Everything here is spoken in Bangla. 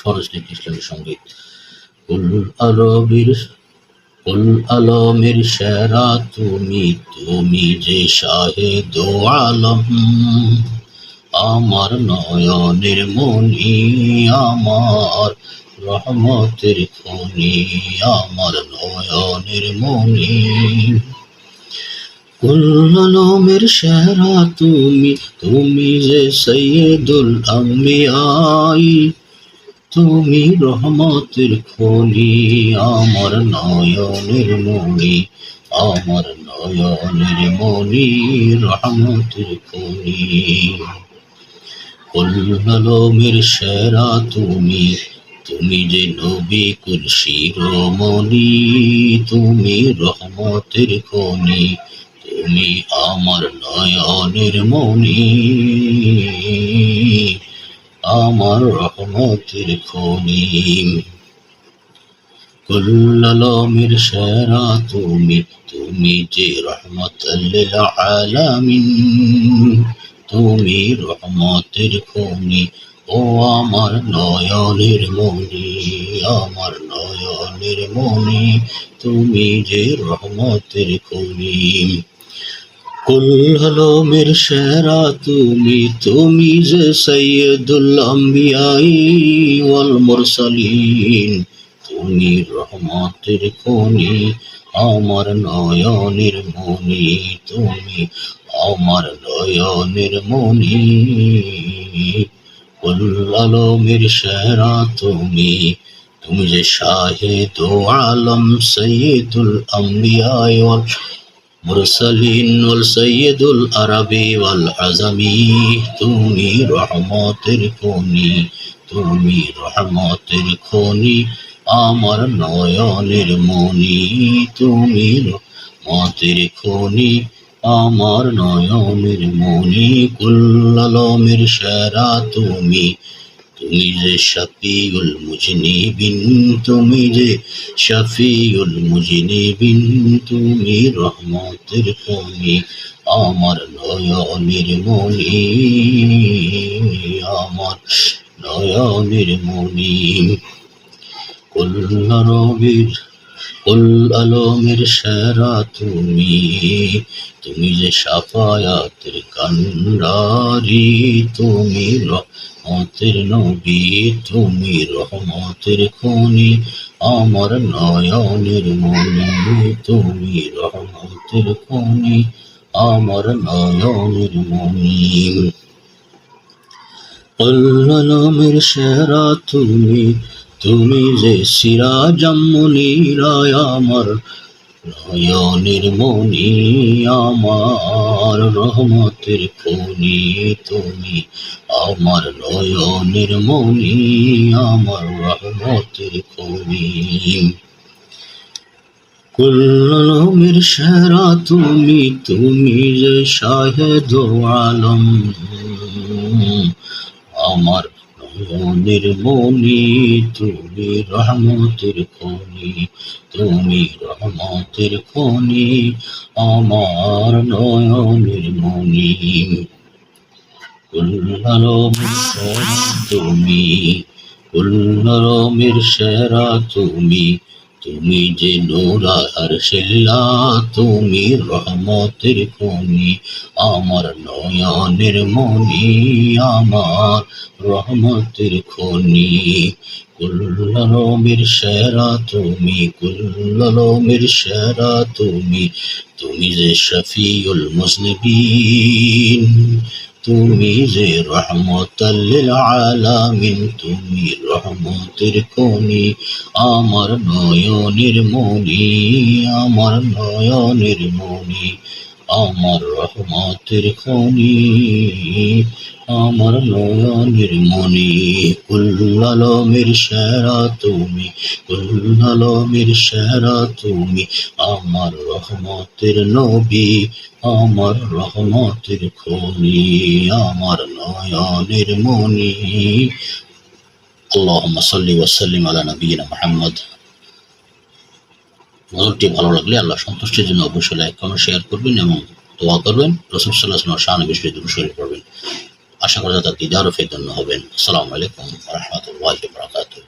ফরেস্ট ইসলামী সংগীত কুল আলমের সেরা তুমি তুমি যে শাহে দো আলম আমার নয়নের মনি আমার রহমতের খনি, আমার নয়নের মনি কুল্লমের সেরা তুমি তুমি যে সৈয়দুল আম্বিয়াই। তুমি রহমতের খনি, আমার নয়নের মনি আমার নয়নের মনি রহমতের খনি। কুল্লমের সেরা তুমি তুমি যে নবী কুল শিরোমণি তুমি রহমতের খনি, তুমি আমার নয়নের মনি রহমতের খনি কুল্লালমের সেরা তুমি তুমি যে রহমতুল্লিল আলামিন, তুমি রহমতের খনি, ও আমার নয়নের মনি আমার নয়নের মনি তুমি যে রহমতের খনি। কুল্লমের সেরা তুমি তুমি যে সৈয়দুল আম্বিয়াই ওয়াল মুরসালিন। তুমি রহমতের খনি, আমার নয়নের মনি তুমি আমার নয়নের মনি কুল্লালমের সেরা তুমি তুমি যে শাহেদ আলম সৈয়দুল আম্বিয়াই ওয়াল মুরসালিন ওয়াল সৈয়দুল আরবি ওয়াল আজমি তুমি রহমতের খনি তুমি রহমতের খনি, আমার নয়নের মনি তুমি রহমতের খনি, আমার নয়নের মনি কুল্লালমের সেরা তুমি তুমি যে শফিউল মুজনিবিন তুমি যে শফিউল মুজনিবিন তুমি রহমতের খনি আমার নয়নের মনি আমার নয়নের মনি কুল্লা রবির কুল আলমের সেরা তুমি তুমি যে সাফায়াতের কান্ডারি তুমি রহমতের নবী, তুমি রহমতের খনি, আমার নয়নের মনি, তুমি রহমতের খনি, আমার নয়নের মনি। কল্যাণমের সেরা তুমি তুমি যে সিরাজাম্মনিরায় আমার নয়নের মনি আমার রহমতের খনি তুমি। আমার নয়নের মনি আমার রহমতের খনি। কুল্লমের সেরা তুমি তুমি যে শাহেদ আলম। আমার নয়নের মনি তুমি রহমতের খনি, তুমি রহমতের খনি, আমার নয়নের মনি কুল্লারমের সেরা তুমি কুল্লারমের সেরা তুমি তুমি যে নোরা আর সেল্লা তুমি রহমতের খনি। আমার নয়নের মনি আমার রহমতের খনি। কুল্লমের সেরা তুমি কুল্লমের সেরা তুমি তুমি যে শফিউল মুসলিমিন। তুমি যে রহমতাল্লিল আলামিন তুমি রহমতের কোনি আমার নয়নের মনি আমার নয়নের মনি আমার রহমতের খনি, আমার নয়নের মনি কুল্লালমের সেরা তুমি কুল্লালমের সেরা তুমি, আমার রহমতের নবী, আমার রহমতের খনি, আমার নয়নের মনি সাল্লি ওয়া সাল্লিম আলা নবিয়িনা মুহাম্মদ। নজরটি ভালো লাগলে আল্লাহ সন্তুষ্টির জন্য অবশ্যই লাইক, কমেন্ট, শেয়ার করবেন এবং দোয়া করবেন। রসুল সাল্লাহ শাহ বিষয়ে দুটো শরীর করবেন আশা করা যাতে তার দিদারও ফেতন্য হবেন। আসসালামু আলাইকুম রহমতুল্লাহ বরাকাতুহ।